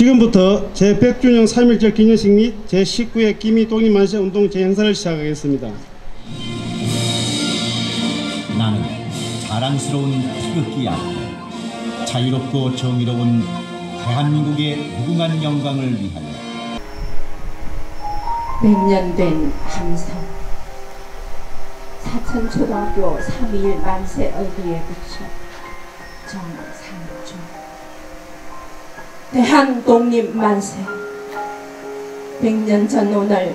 지금부터 제100주년 3.1절 기념식 및 제19회 기미 독립만세 운동 재행사를 시작하겠습니다. 나는 자랑스러운 태극기 앞에 자유롭고 정의로운 대한민국의 무궁한 영광을 위하여 백년 된 함성 사천초등학교 3.2일 만세 얼굴에 붙여 정상중 대한 독립 만세. 백년 전 오늘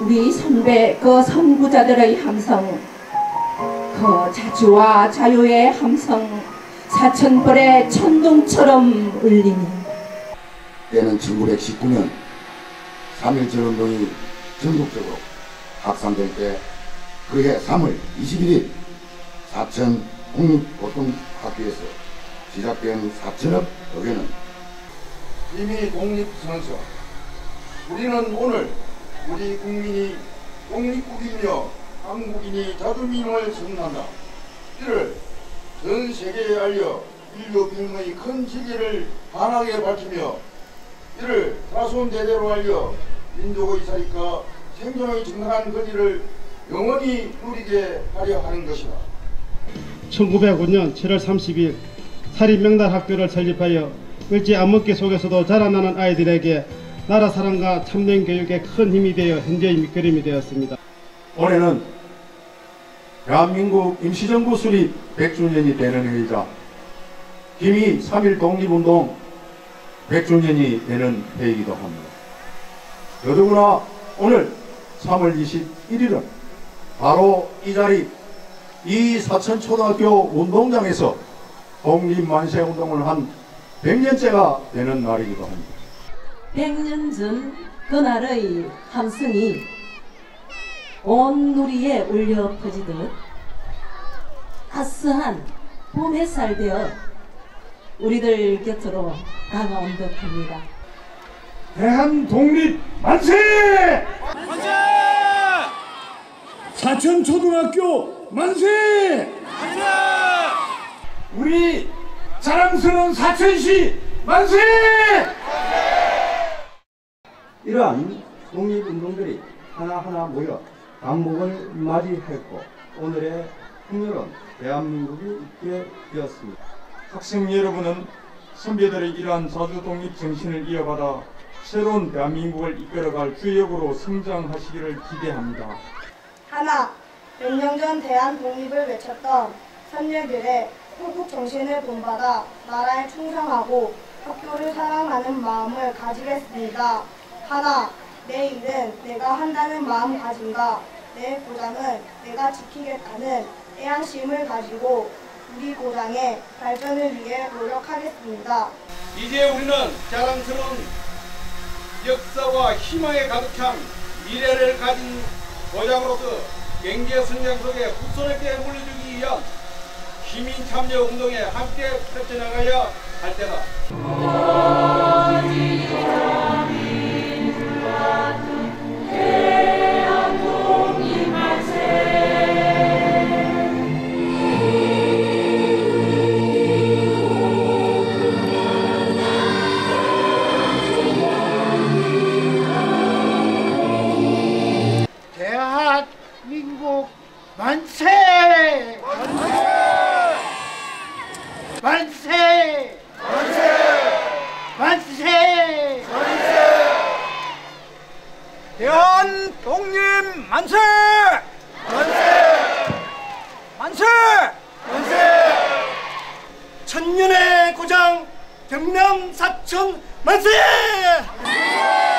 우리 선배 그 선구자들의 함성 그 자주와 자유의 함성 사천벌의 천둥처럼 울리니. 때는 1919년 3.1절 운동이 전국적으로 확산될 때 그해 3월 21일 사천 국립고등학교에서 시작된 사천업 의회는 이미 독립선언서 우리는 오늘 우리 국민이 독립국이며 한국인이 자주민을 선언한다. 이를 전 세계에 알려 인류 병의 큰 진리를 환하게 밝히며 이를 다손 대대로 알려 민족의 자립과 생존의 정당한 권리를 영원히 누리게 하려 하는 것이다. 1905년 7월 30일 사립명단 학교를 설립하여 을지 암흑기 속에서도 자라나는 아이들에게 나라 사랑과 참된 교육에 큰 힘이 되어 현재의 밑거름이 되었습니다. 올해는 대한민국 임시정부 수립 100주년이 되는 해이자 김이 3.1 독립운동 100주년이 되는 해이기도 합니다. 더더구나 오늘 3월 21일은 바로 이 자리 이 사천초등학교 운동장에서 독립만세운동을 한 100년째가 되는 날이기도 합니다. 100년 전 그날의 함성이 온 누리에 울려 퍼지듯 따스한 봄 햇살 되어 우리들 곁으로 다가온 듯합니다. 대한 독립 만세! 사천 초등학교 만세! 우리 자랑스러운 사천시 만세! 이러한 독립운동들이 하나하나 모여 강목을 맞이했고 오늘의 풍요로운 대한민국이 있게 되었습니다. 학생 여러분은 선배들의 이러한 자주 독립 정신을 이어받아 새로운 대한민국을 이끌어갈 주역으로 성장하시기를 기대합니다. 하나, 몇 년 전 대한 독립을 외쳤던 선녀들의 호국 정신을 본받아 나라에 충성하고 학교를 사랑하는 마음을 가지겠습니다. 하나, 내 일은 내가 한다는 마음가짐과 내 고장은 내가 지키겠다는 애양심을 가지고 우리 고장의 발전을 위해 노력하겠습니다. 이제 우리는 자랑스러운 역사와 희망에 가득한 미래를 가진 고장으로서 경제 성장 속에 후손에게 물려주기 위한 시민 참여 운동에 함께 펼쳐나가야 할 때다. 대한민국 만세! 만세! 만세! 만세! 대한 독립 만세! 만세! 만세! 만세! 천년의 고장 경남 사천 만세! 만세!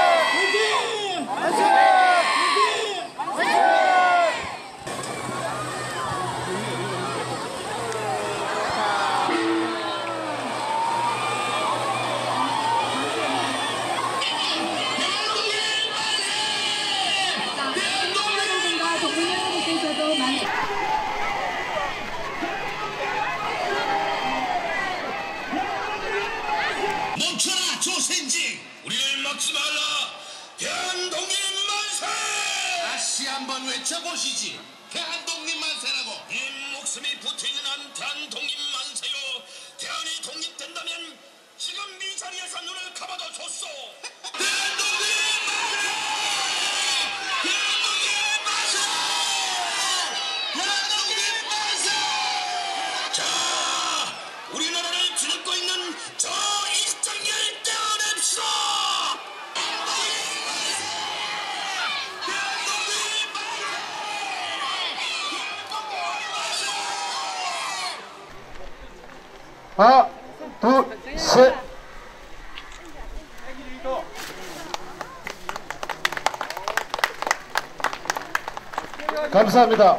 먹지 말라. 대한독립 만세! 다시 한번 외쳐보시지. 대한독립 만세라고. 님 목숨이 붙어있는 한 대한독립 만세요. 대한이 독립된다면 지금 이 자리에서 눈을 감아도 좋소. 대한독립 하나, 둘, 셋. 감사합니다.